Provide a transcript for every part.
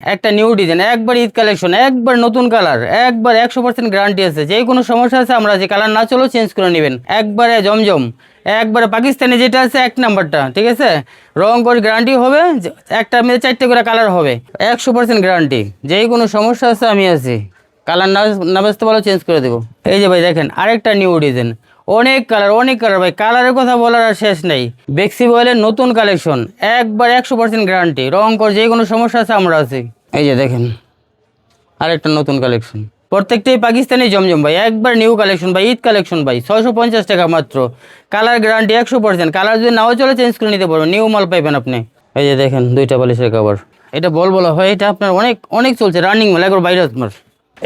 একটা new design একবার Eid collection একবার নতুন কালার একবার একশো পার্সেন্ট গ্যারান্টি আছে। যে কোনো সমস্যা আছে, আমরা যে কালার না চলো চেঞ্জ করে নেবেন। একবারে জমজম, একবারে পাকিস্তানি যেটা আছে, এক নাম্বারটা, ঠিক আছে? রং করে গ্যারান্টি হবে একটা মেয়ে চারটে করে কালার হবে। একশো পার্সেন্ট গ্যারান্টি যে কোনো সমস্যা আছে, আমি আছি। কালার না না বেচতে পারো চেঞ্জ করে দেবো। এই যে ভাই দেখেন, আরেকটা নিউ ডিজাইন অনেক কালার অনেক কালার ভাই। কালারের কথা বলার আর শেষ নেই। বেক্সি বয়েলের নতুন কালেকশন একবার একশো পার্সেন্ট গ্যারান্টি রং কর, যে কোনো সমস্যা আছে, আমরা আছি। এই যে দেখেন, আরেকটা নতুন কালেকশন প্রত্যেকটাই পাকিস্তানি জমজম ভাই, একবার নিউ কালেকশন ভাই, ঈদ কালেকশন ভাই, ছয়শো পঞ্চাশ টাকা মাত্র। কালার গ্যারান্টি একশো পার্সেন্ট কালার যদি নাও চলে চেঞ্জ করে নিতে পারবেন। নিউ মাল পাইবেন আপনি। এই যে দেখেন, দুইটা বালিশের কাভার এটা বল বলা হয়, এটা আপনার অনেক অনেক চলছে। রানিং মাল, একবার বাইরে আপনার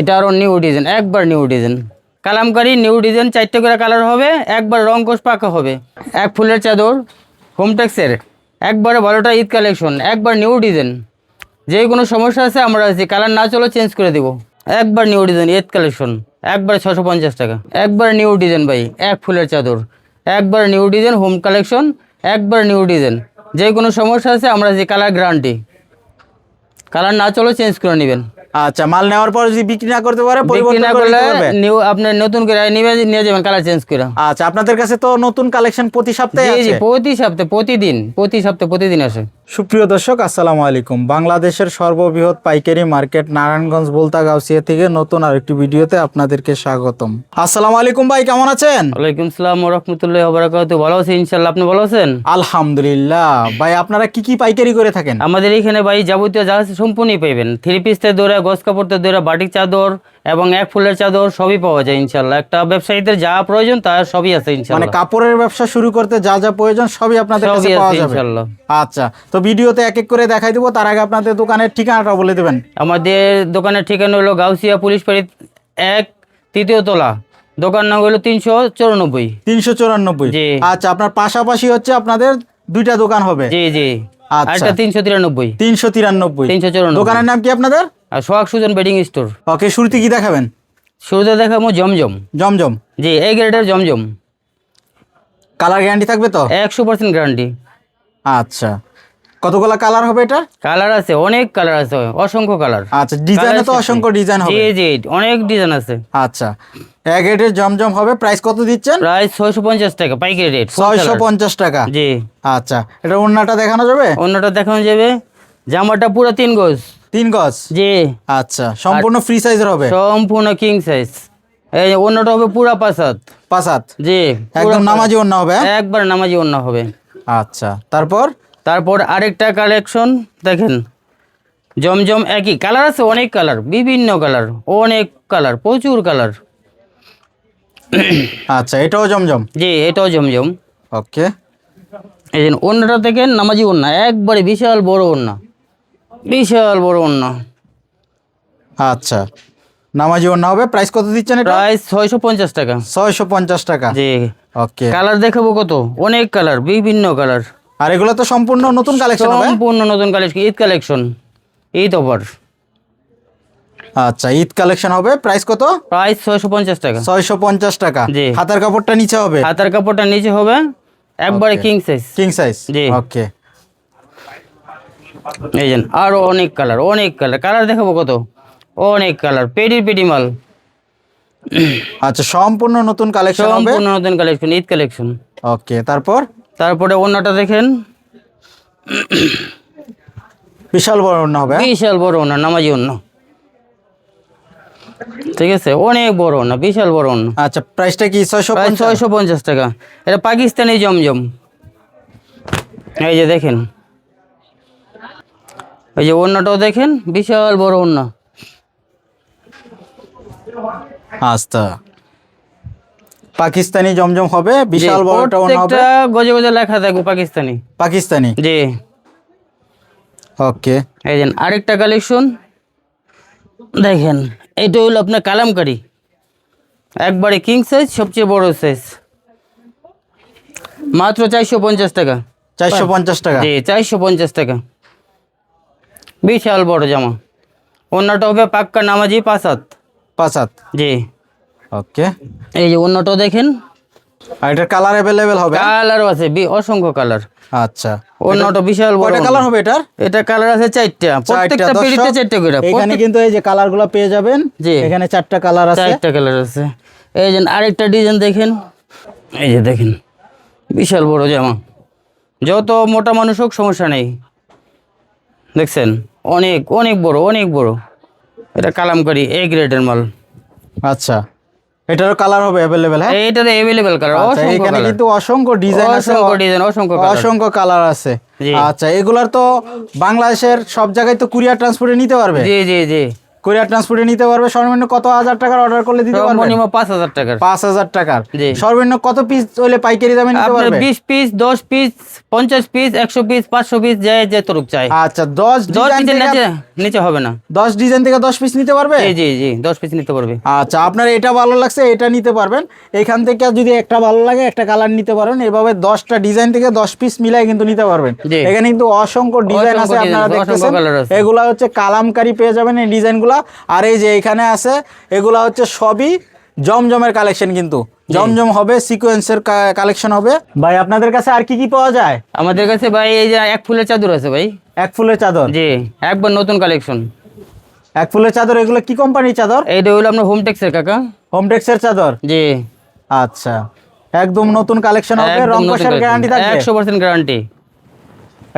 এটা আরও নিউ ডিজাইন একবার new design Kalamkari new design চারটে করে কালার হবে, একবার রং কোষ পাকা হবে। এক ফুলের চাদর হোমটেক্সের একবারে ভালোটা ঈদ কালেকশন একবার নিউ ডিজাইন যে কোনো সমস্যা আছে আমরা আছি কালার না চলো চেঞ্জ করে দিব। একবার নিউ ডিজাইন এথ কালেকশন একবার ছশো পঞ্চাশ টাকা। একবার নিউ ডিজাইন ভাই, এক ফুলের চাদর। একবার নিউ ডিজাইন হোম কালেকশন একবার নিউ ডিজাইন যে কোনো সমস্যা আছে আমরা আছি কালার গ্যারান্টি কালার না চলো চেঞ্জ করে নেবেন। আচ্ছা মাল নেওয়ার পর যদি বিক্রি না করতে পারে পরিবর্তন করলে নিউ আপনি নতুন করে নিয়ে নিয়ে যাবেন কালার চেঞ্জ করে। আচ্ছা আপনাদের কাছে তো নতুন কালেকশন প্রতি সপ্তাহে জি জি প্রতি সপ্তাহে প্রতিদিন প্রতি সপ্তাহে প্রতিদিন আসে। সুপ্রিয় দর্শক আসসালামু আলাইকুম। বাংলাদেশের সর্ববৃহৎ পাইকারি মার্কেট নারায়ণগঞ্জ বলতা গাউসিয়া থেকে নতুন আরেকটি ভিডিওতে আপনাদেরকে স্বাগতম। আসসালামু আলাইকুম ভাই কেমন আছেন? ওয়ালাইকুম সালাম রহমতুল্লাহ বরাকাত ভালো আছি ইনশাল্লাহ আপনি ভালো আছেন? আলহামদুলিল্লাহ। ভাই আপনারা কি কি পাইকারি করে থাকেন? আমাদের এখানে ভাই যাবতীয় যা আছে সম্পূর্ণই পাইবেন। থ্রি পিসতে দৌড়া গস কাপড়তে দৌড়া বাটিক চাদর এবং এক ফুলের চাদর সবই পাওয়া যায় ইনশাল্লাহ একটা ব্যবসায়ীদের যা প্রয়োজন তা সবই আছে মানে কাপড়ের ব্যবসা শুরু করতে যা যা প্রয়োজন সবই আপনাদের কাছে পাওয়া যাবে। ইনশাল্লাহ আচ্ছা তো ভিডিওতে এক এক করে দেখাই দেবো তার আগে আপনাদের দোকানের ঠিকানাটা বলে দেবেন। আমাদের দোকানের ঠিকানা হলো গাউসিয়া পুলিশ ফাঁড়ি এক তৃতীয় তলা। দোকান নাম হলো তিনশো চৌরানব্বই। তিনশো চুরানব্বই। জি। আচ্ছা আপনার পাশাপাশি হচ্ছে আপনাদের দুইটা দোকান হবে। জি জি। আচ্ছা। তিনশো তিরানব্বই। তিনশো তিরানব্বই। তিনশো চৌরানব্বই। দোকানের নাম কি আপনাদের? আর Sohag Sujon bedding store. Okay শুরুতে কি দেখাবেন? শুরুতে দেখাবো জমজম। জমজম। জি এই গ্রেডের জমজম। কালার গ্যারান্টি থাকবে তো? একশো পার্সেন্ট গ্যারান্টি আচ্ছা। কতগুলা কালার হবে এটা? কালার আছে অনেক কালার আছে অসংখ্য কালার আচ্ছা ডিজাইনে তো অসংখ্য ডিজাইন হবে। জি জি অনেক ডিজাইন আছে। আচ্ছা। এক রেটের জমজম হবে প্রাইস কত দিচ্ছেন? প্রাইস ছয়শো পঞ্চাশ টাকা পাইকারি রেট ছয়শো পঞ্চাশ টাকা। জি। আচ্ছা এটা ওড়নাটা দেখানো যাবে? অন্যটা দেখানো যাবে। জামাটা পুরো তিন গোজ। তিন গজ? জি। আচ্ছা সম্পূর্ণ ফ্রি সাইজের হবে? সম্পূর্ণ কিং সাইজ এই অন্যটা হবে পুরা পাসাত পাঁচ জি একদম নামাজি ওড়না হবে হ্যাঁ? একবার নামাজি অন্য হবে। আচ্ছা তারপর? তারপর আরেকটা কালেকশন দেখেন। জমজম একই। কালার আছে অনেক কালার বিভিন্ন কালার অনেক কালার প্রচুর কালার আচ্ছা এটাও জমজম? জি এটাও জমজম। ওকে এই অন্যটা দেখেন নামাজি ওন্না একবারে বিশাল বড় ওন্না বিশাল বড় ওন্না আচ্ছা। নামাজি ওড়না হবে। প্রাইস কত দিচ্ছেন এটা? প্রায় ছয়শো পঞ্চাশ টাকা। ছয়শো পঞ্চাশ টাকা। জি। ওকে কালার দেখাবো কত? অনেক কালার বিভিন্ন কালার আর এগুলো তো সম্পূর্ণ নতুন কালেকশন হবে? সম্পূর্ণ নতুন collection Eid collection Eid offer আচ্ছা ঈদ কালেকশন হবে। প্রাইস কত? প্রায় ছয়শো পঞ্চাশ টাকা। ছয়শো পঞ্চাশ টাকা। জি। হাতার কাপড়টা নিচে হবে? হাতার কাপড়টা নিচে হবে। একবারে কিং সাইজ কিং সাইজ জি। ওকে এই যে আরও অনেক কালার অনেক কালার কালার দেখাবো কত? অনেক কালার পেডি পেডি মাল। আচ্ছা সম্পূর্ণ নতুন কালেকশন সম্পূর্ণ নতুন কালেকশন ঈদ কালেকশন ওকে তারপর? তারপরে অন্যটা দেখেন। বিশাল বড় ওড়না হবে হ্যাঁ? বিশাল বড় না নামাজি অন্য ঠিক আছে অনেক বড় না বিশাল বড় অন্য আচ্ছা প্রাইসটা কি ছয়শো ছয়শো পঞ্চাশ টাকা। এটা পাকিস্তানি জমজম। এই যে দেখেন এই যে অন্যটাও দেখেন বিশাল বড় অন্য। আচ্ছা। পাকিস্তানি জমজম হবে বিশাল বড় একটা ওড়না হবে। গজে গজে লেখা থাকবে পাকিস্তানি। পাকিস্তানি? জি। ওকে। এই যে আরেকটা কালেকশন দেখেন এটা হলো আপনার কালামকারি। একবারে কিং সাইজ সবচেয়ে বড় সাইজ মাত্র চারশো পঞ্চাশ টাকা। চারশো পঞ্চাশ টাকা। জি চারশো পঞ্চাশ টাকা। বিশাল বড় জামা। অন্যটা হবে পাক্কা নামাজি পাঁচ হাত জি। ওকে। এই যে অন্যটাও দেখেন। আর এটার কালার অ্যাভেলেবেল হবে? কালারও আছে বি- অসংখ্য কালার। আচ্ছা। অন্যটা বিশাল বড়। কয়টা কালার হবে এটার? এটা কালার আছে চারটা। প্রত্যেকটা দর্শক। চারটা করে। এখানে কিন্তু এই যে কালারগুলো পেয়ে যাবেন। জি। এখানে চারটা কালার আছে। চারটা কালার আছে। এই যে আরেকটা ডিজাইন দেখেন। এই যে দেখেন। বিশাল বড় জামা। যত মোটা মানুষ হোক সমস্যা নেই। দেখছেন? অনেক অনেক বড় অনেক বড়। এটা কালামকারি এ গ্রেডের মাল। আচ্ছা। এটারও কালার হবে অ্যাভেলেবেল হ্যাঁ? এটার अवेलेबल কালার অসংখ্য এখানে কিন্তু অসংখ্য ডিজাইন আছে। অসংখ্য ডিজাইন অসংখ্য কালার অসংখ্য কালার আছে। আচ্ছা এগুলার তো বাংলাদেশের সব জায়গায় তো কুরিয়ার ট্রান্সপোর্টে নিতে পারবে? জি জি জি। কুরিয়ার ট্রান্সপোর্টে নিতে পারবে সর্বনিম্ন কত হাজার টাকার অর্ডার করলে দিতে পারবে? সর্বনিম্ন পাঁচ হাজার টাকার। পাঁচ হাজার টাকার। জি। সর্বনিম্ন কত পিস হলে পাইকারি দামে নিতে পারবে? বিশ পিস দশ পিস পঞ্চাশ পিস একশো পিস পাঁচশো পিস যে যে তরুক চাই। আচ্ছা দশ দশ ডিজাইন থেকে নিচে নিচে হবে না। দশ ডিজাইন থেকে দশ পিস নিতে পারবে? জি জি জি দশ পিস নিতে পারবে। আচ্ছা আপনার এটা ভালো লাগছে এটা নিতে পারবেন। এখান থেকে যদি একটা ভালো লাগে একটা কালার নিতে পারবেন এভাবে দশটা ডিজাইন থেকে দশ পিস মিলাই কিন্তু নিতে পারবেন। এখানে কিন্তু অসংখ্য ডিজাইন আছে আপনারা দেখতেছেন। এগুলা হচ্ছে কালামকারি পেয়ে যাবেন এই ডিজাইনগুলা আর এই যে এখানে আছে এগুলা হচ্ছে সবই জমজমের কালেকশন কিন্তু। জমজম হবে সিকোয়েন্সের কালেকশন হবে। ভাই আপনাদের কাছে আর কি কি পাওয়া যায়? আমাদের কাছে ভাই এই যে এক ফুলের চাদর আছে ভাই। এক ফুলের চাদর? জি একবার নতুন কালেকশন এক ফুলের চাদর এগুলো কি কোম্পানির চাদর? এইটা হলো আপনার হোম টেক্সের কাকা। হোমটেক্সের চাদর? জি। আচ্ছা। একদম নতুন কালেকশন হবে রং কষার গ্যারান্টি থাকবে? একশো পার্সেন্ট গ্যারান্টি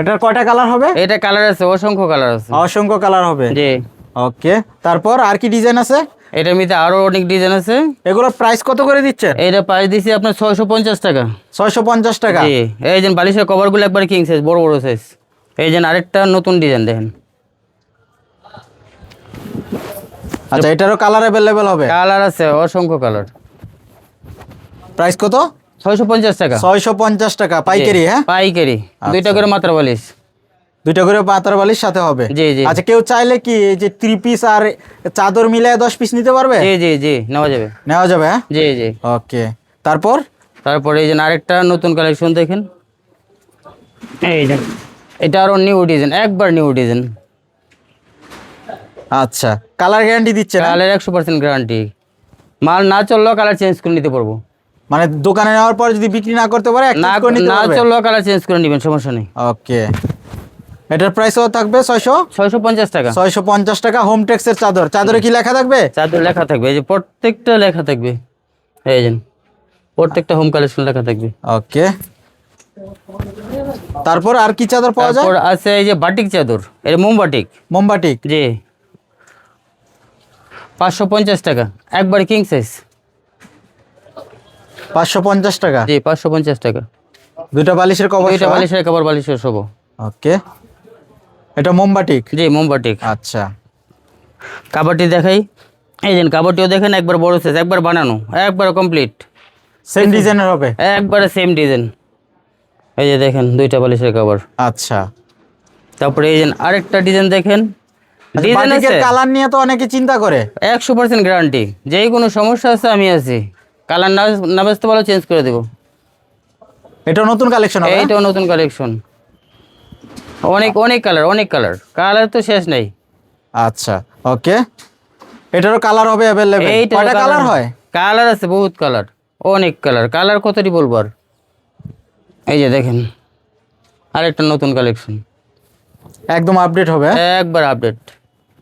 এটার কয়টা কালার হবে? এটা কালার আছে অসংখ্য কালার আছে। অসংখ্য কালার হবে। জি। ওকে তারপর আর কি ডিজাইন আছে? এটার মধ্যে আরও অনেক ডিজাইন আছে। এগুলোর প্রাইস কত করে দিচ্ছেন এটা প্রাইস দিছি আপনার ছয়শো পঞ্চাশ টাকা। ছয়শো পঞ্চাশ টাকা। জি এই যে বালিশের কভারগুলো একবার কিং সাইজ বড় বড় সাইজ এই যে আরেকটা নতুন ডিজাইন দেখেন। আচ্ছা এটারও কালার অ্যাভেলেবেল হবে? কালার আছে অসংখ্য কালার প্রাইস কত? ছয়শো পঞ্চাশ টাকা। ছয়শো পঞ্চাশ টাকা পাইকারি হ্যাঁ? পাইকারি। দুইটা করে মাত্রা বালিশ। দুইটা করে পাতার বালির সাথে হবে। জি, জি। আচ্ছা কেউ চাইলে কি এই যে থ্রি পিস আর চাদর মিলায় দশ পিস নিতে পারবে? জি জি জি নেওয়া যাবে। নেওয়া যাবে হ্যাঁ? জি জি। ওকে তারপর? তারপরে এই যে আরেকটা নতুন কালেকশন দেখেন। এই যে এটা আরও নিউ ডিজাইন একবার নিউ ডিজাইন আচ্ছা কালার গ্যারান্টি দিচ্ছে কালার একশো পার্সেন্ট গ্যারান্টি মাল না চললেও কালার চেঞ্জ করে নিতে পারব। মানে দোকানে নেওয়ার পর যদি বিক্রি না করতে পারে না চললেও কালার চেঞ্জ করে নেবেন সমস্যা নেই। ওকে। এটার প্রাইসও থাকবে? ছয়শো? ছয়শো পঞ্চাশ টাকা। ছয়শো পঞ্চাশ টাকা হোম টেক্সের চাদর। চাদরে কি লেখা থাকবে? চাদর লেখা থাকবে। এই যে প্রত্যেকটা লেখা থাকবে। এই যে প্রত্যেকটা হোম কালেকশন লেখা থাকবে। ওকে তারপর আর কি চাদর পাওয়া যায়? তারপর আছে এই যে বাটিক চাদর। এটা মোম বাটিক মোমবাটিক জি। পাঁচশো পঞ্চাশ টাকা। একবার কিং সাইজ পাঁচশো পঞ্চাশ টাকা? জি পাঁচশো পঞ্চাশ টাকা। দুইটা বালিশের কভার দুইটা বালিশের কাপড় বালিশের সব ওকে এটা মোমবাটিক জি মোমবাটিক আচ্ছা। কাবাডি দেখাই। এই দিন কাবাডিও দেখেন একবার বড় সাইজ একবার বানানো একবার কমপ্লিট সেম ডিজাইনের হবে? একবারে সেম ডিজাইন এই যে দেখেন দুইটা বালিশের কাপড় আচ্ছা। তারপরে এই যে আরেকটা ডিজাইন দেখেন। ডিজাইন আছে। কালার নিয়ে তো অনেকে চিন্তা করে। একশো পার্সেন্ট গ্যারান্টি যেই কোনো সমস্যা আছে আমি আছি। কালার না না বেচতে পারো চেঞ্জ করে দেবো। এটা নতুন কালেকশন হবে এইটাও নতুন কালেকশন অনেক অনেক কালার অনেক কালার কালার তো শেষ নাই। আচ্ছা ওকে এটারও কালার হবে अवेलेबल কয়টা কালার হয়? কালার আছে বহুত কালার অনেক কালার কালার কতটি বলব আর? এই যে দেখেন আরেকটা নতুন কালেকশন একদম আপডেট হবে হ্যাঁ? একবার আপডেট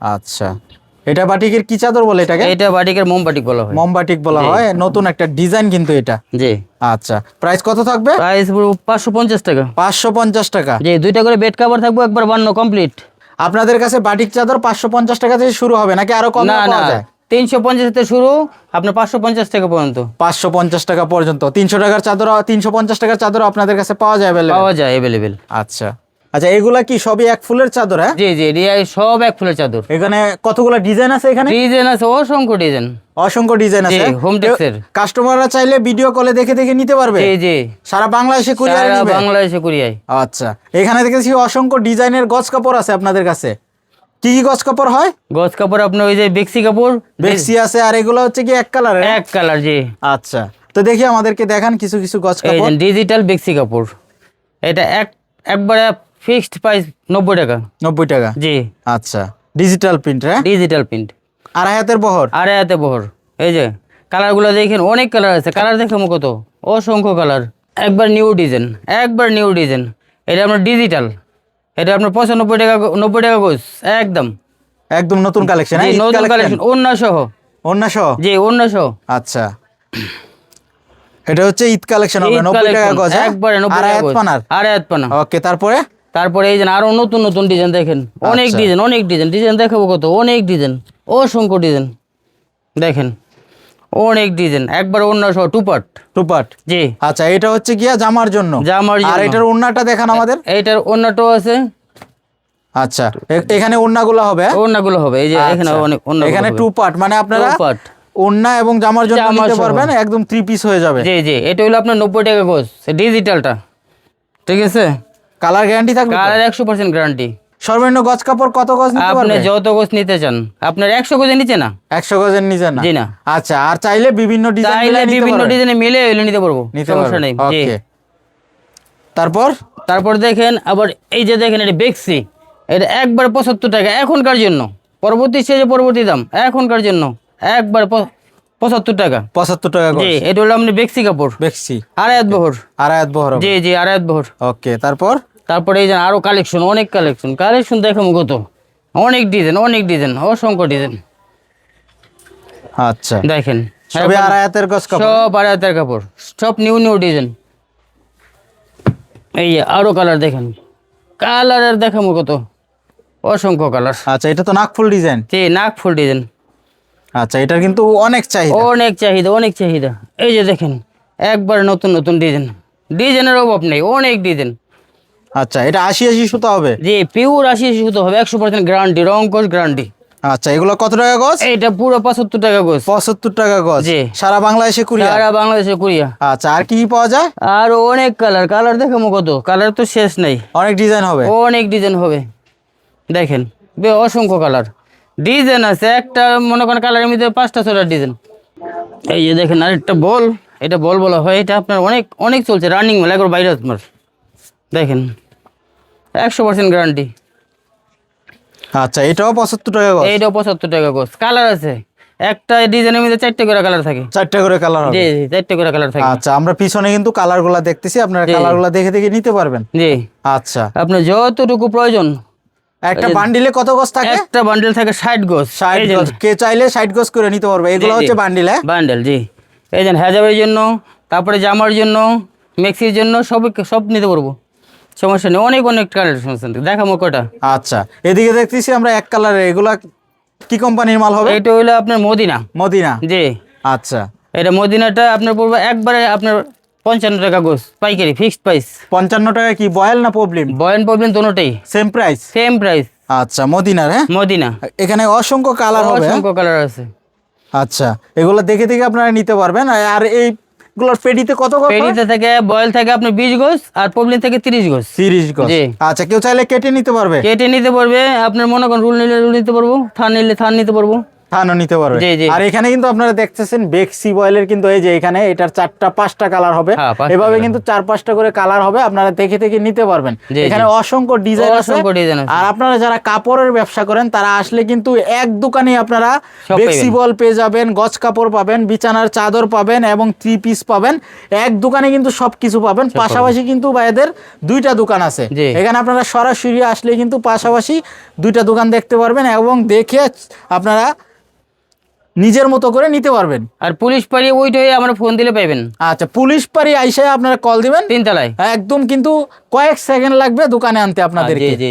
আচ্ছা। এটা বাটিকের কি চাদর বলে এটাকে? এটা বাটিকের মোম বাটিক বলা হয়। মোমবাটিক বলা হয়। নতুন একটা ডিজাইন কিন্তু এটা। জি। আচ্ছা প্রাইস কত থাকবে? প্রাইস পাঁচশো পঞ্চাশ টাকা। পাঁচশো পঞ্চাশ টাকা। জি দুইটা করে বেড কাভার থাকব একবার বান্ন কমপ্লিট আপনাদের কাছে বাটিক চাদর পাঁচশো পঞ্চাশ টাকা থেকে শুরু হবে নাকি আরও কম পাওয়া যায়? তিনশো পঞ্চাশ থেকে শুরু আপনার পাঁচশো পঞ্চাশ টাকা পর্যন্ত। পাঁচশো পঞ্চাশ টাকা পর্যন্ত। তিনশো টাকার চাদর তিনশো পঞ্চাশ টাকার চাদর আপনাদের কাছে পাওয়া যায়? পাওয়া যায় অ্যাভেলেবেল আচ্ছা। আচ্ছা এগুলা কি সবই এক ফুলের চাদর হ্যাঁ? জি জি রিয়াই সব এক ফুলের চাদর। এখানে কতগুলো ডিজাইন আছে এখানে? ডিজাইন আছে অসংখ্য ডিজাইন। অসংখ্য ডিজাইন আছে হোম textile। কাস্টমাররা চাইলে ভিডিও কলে দেখে দেখে নিতে পারবে। জি জি। সারা বাংলাদেশে কুরিয়ার সারা বাংলাদেশে কুরিয়ায় আচ্ছা এখানে দেখেছি অসংখ্য ডিজাইনের গজ কাপড় আছে আপনাদের কাছে। কি কি গজ কাপড় হয়? গজ কাপড় আপনার ওই যে বেক্সি কাপড় বেক্সি আছে আর এগুলো হচ্ছে কি এক কালার এক কালার জি। আচ্ছা তো দেখি আমাদেরকে দেখান কিছু কিছু গজ কাপড়। ডিজিটাল বেক্সি কাপড়। এটা এক একবারে ফিক্সড প্রাইস নব্বই টাকা। নব্বই টাকা? জি। আচ্ছা। ডিজিটাল প্রিন্ট হ্যাঁ? ডিজিটাল প্রিন্ট আড়াই হাতের বহর? আড়াই হাতে বহর। এই যে কালারগুলো দেখেন অনেক কালার আছে। কালার দেখে কত অসংখ্য কালার। একবার নিউ ডিজাইন একবার নিউ ডিজাইন এটা আপনার ডিজিটাল এটা আপনার পঁচানব্বই টাকা নব্বই টাকা গোস একদম। একদম নতুন কালেকশন নতুন কালেকশন অন্য সহ অন্য সহ জি অন্য সহ আচ্ছা। এটা হচ্ছে ঈদ কালেকশন হবে নব্বই টাকা গজ হ্যাঁ? একবারে নব্বই টাকা আয়াত গজ। পানার? আর আয়াত পানা। ওকে তারপরে? তারপরে এই যে আরও নতুন নতুন ডিজাইন দেখেন। অনেক আচ্ছা। ডিজাইন অনেক ডিজাইন ডিজাইন দেখাবো কত? অনেক ডিজাইন অসংখ্য ডিজাইন দেখেন অনেক ডিজাইন একবার অন্য সহ টু পার্ট টুপাট জি। আচ্ছা এটা হচ্ছে গিয়া জামার জন্য? জামার আর এটার ওন্নাটা দেখান আমাদের। এইটার অন্যটাও আছে। আচ্ছা এখানে ওন্নাগুলো হবে? অন্যগুলো হবে। এই যে এখানে আচ্ছা। অনেক অন্য এখানে টু পার্ট মানে আপনারা Two part। ওন্না এবং জামার জন্য নিতে পারবেন একদম থ্রি পিস হয়ে যাবে। জি জি। এটা হলো আপনার নব্বই টাকা গোস ডিজিটালটা ঠিক আছে? কালার গ্যারান্টি থাকবে কালার একশো পার্সেন্ট গ্যারান্টি সর্বনিম্ন গজ কাপড় কত গজ নিতে আপনি যত গোস নিতে চান। আপনার একশো গোজে নিচে না? একশো গজের নিচে না? জি না। আচ্ছা আর চাইলে বিভিন্ন ডিজাইন চাইলে বিভিন্ন ডিজাইনে মিলে এলে নিতে পারব নিতে সমস্যা নেই জি। ওকে তারপর? তারপর দেখেন আবার এই যে দেখেন এটা বেক্সি এটা একবার পঁচাত্তর টাকা এখনকার জন্য। পরবর্তী স্টেজে পরবর্তী দাম এখনকার জন্য। একবার পঁচাত্তর টাকা। পঁচাত্তর টাকা জি এটা হলো আপনি বেক্সি কাপড়। বেক্সি আড়াইয়াত বহর। আয়াত বহর জি জি আড়াইয়াত বহর। ওকে তারপর? তারপরে এই যে আরও কালেকশন অনেক কালেকশন কালেকশন দেখাবো কত অনেক ডিজাইন অনেক ডিজাইন অসংখ্য ডিজাইন আচ্ছা। দেখেন আর আয়াতের গজ কাপড়? সব আড়াইয়াতের কাপড় সব নিউ নিউ ডিজাইন এই যে আরও কালার দেখেন। কালারের দেখাবো কত অসংখ্য কালার আচ্ছা এটা তো নাকফুল ডিজাইন জি নাক ফুল ডিজাইন আচ্ছা এটার কিন্তু অনেক চাহিদা। অনেক চাহিদা অনেক চাহিদা। এই যে দেখেন একবার নতুন নতুন ডিজাইন ডিজাইনের অভাব নেই অনেক ডিজাইন আচ্ছা এটা আশি আশি সুতা হবে? জি পিওর আশি আশি শুধু হবে একশো পার্সেন্ট গ্যারান্টি রং কোর্স গ্যারান্টি আচ্ছা এগুলো কত টাকা গজ? এইটা পুরো পঁচাত্তর টাকা গোস পঁচাত্তর টাকা গজ। জি। সারা বাংলাদেশে কুরিয়ার? সারা বাংলাদেশে কুরিয়া আচ্ছা আর কি কি পাওয়া যায়? আর অনেক কালার কালার দেখাবো কত? কালার তো শেষ নেই। অনেক ডিজাইন হবে? অনেক ডিজাইন হবে। দেখেন বে অসংখ্য কালার ডিজাইন আছে একটা মনে করেন কালারের মধ্যে পাঁচটা ছটা ডিজাইন এই যে দেখেন আরেকটা বল। এটা বল বলা হয় এটা আপনার অনেক অনেক চলছে রানিং মেলা একবার বাইরে আপনার দেখেন। একশো পার্সেন্ট গ্যারান্টি আচ্ছা এটাও পঁচাত্তর টাকা গজ? এইটাও পঁচাত্তর টাকা গোস কালার আছে। একটা ডিজাইনের মধ্যে চারটে করে কালার থাকে। চারটে করে কালার হবে? জি জি চারটে করে কালার থাকে। আচ্ছা আমরা পিছনে কিন্তু কালারগুলা দেখতেছি আপনারা জি। কালারগুলা দেখে দেখে নিতে পারবেন? জি। আচ্ছা। আপনার যতটুকু প্রয়োজন। একটা বান্ডিলে কত গজ থাকে? একটা বান্ডেল থাকে ষাট গোস ষাট গজ। কে চাইলে ষাট গজ করে নিতে পারবে। এগুলো। হচ্ছে বান্ডিল হ্যাঁ বান্ডেল জি। এই যেন হেজাবের জন্য তারপরে জামার জন্য মেক্সির জন্য সব সব নিতে পারব। সমস্যা নেই অনেক অনেক কালেকশন আছে দেখাবো কটা আচ্ছা এদিকে দেখতেছি আমরা এক কালারের এগুলা কি কোম্পানির মাল হবে? এটা হইল আপনার মদিনা। মদিনা? জি। আচ্ছা। এটা মদিনাটা আপনার পড়বে একবারে আপনার পঞ্চান্ন টাকা গোস পাইকারি ফিক্সড প্রাইস পঞ্চান্ন টাকা কি বয়েল না প্রবলেম বয়ান প্রবলেম দোনোটাই সেম প্রাইস সেম প্রাইস আচ্ছা মদিনার হ্যাঁ? মদিনা। এখানে অসংখ্য কালার হবে হ্যাঁ? অসংখ্য কালার আছে। আচ্ছা এগুলো দেখে দেখে আপনারা নিতে পারবেন আর পেডিতে কত থেকে বয়েল থেকে আপনার বিশ গোস আর থেকে গজ আচ্ছা কেউ চাইলে কেটে নিতে পারবে? কেটে নিতে পারবে আপনার মনে করেন রুল নিলে রুল নিতে পারব থান নিলে থান নিতে পারব। থানও নিতে পারবে। আর এখানে কিন্তু আপনারা দেখতেছেন বেক্সি বয়েলের কিন্তু এই যে এখানে এটার চারটা পাঁচটা কালার হবে। হ্যাঁ, এভাবে কিন্তু চার পাঁচটা করে কালার হবে আপনারা দেখে দেখে নিতে পারবেন। এখানে অসংখ্য ডিজাইন আছে। আর আপনারা যারা কাপড়ের ব্যবসা করেন তারা আসলে কিন্তু এক দোকানে আপনারা বেক্সি বল পেয়ে যাবেন গজ কাপড় পাবেন বিছানার চাদর পাবেন এবং থ্রি পিস পাবেন। এক দোকানে কিন্তু সবকিছু পাবেন। পাশাপাশি কিন্তু ভাইদের দুইটা দোকান আছে। এখানে আপনারা সরাসরি আসলে কিন্তু পাশাপাশি দুইটা দোকান দেখতে পারবেন এবং দেখে আপনারা নিজের মতো করে নিতে পারবেন। আর পুলিশ পাড়ি ওইটা হয়ে আমার ফোন দিলে পাইবেন। আচ্ছা পুলিশ পাড়ি আইসায় আপনারা কল দিবেন? তিনতলায়। একদম কিন্তু কয়েক সেকেন্ড লাগবে দোকানে আনতে জি জি।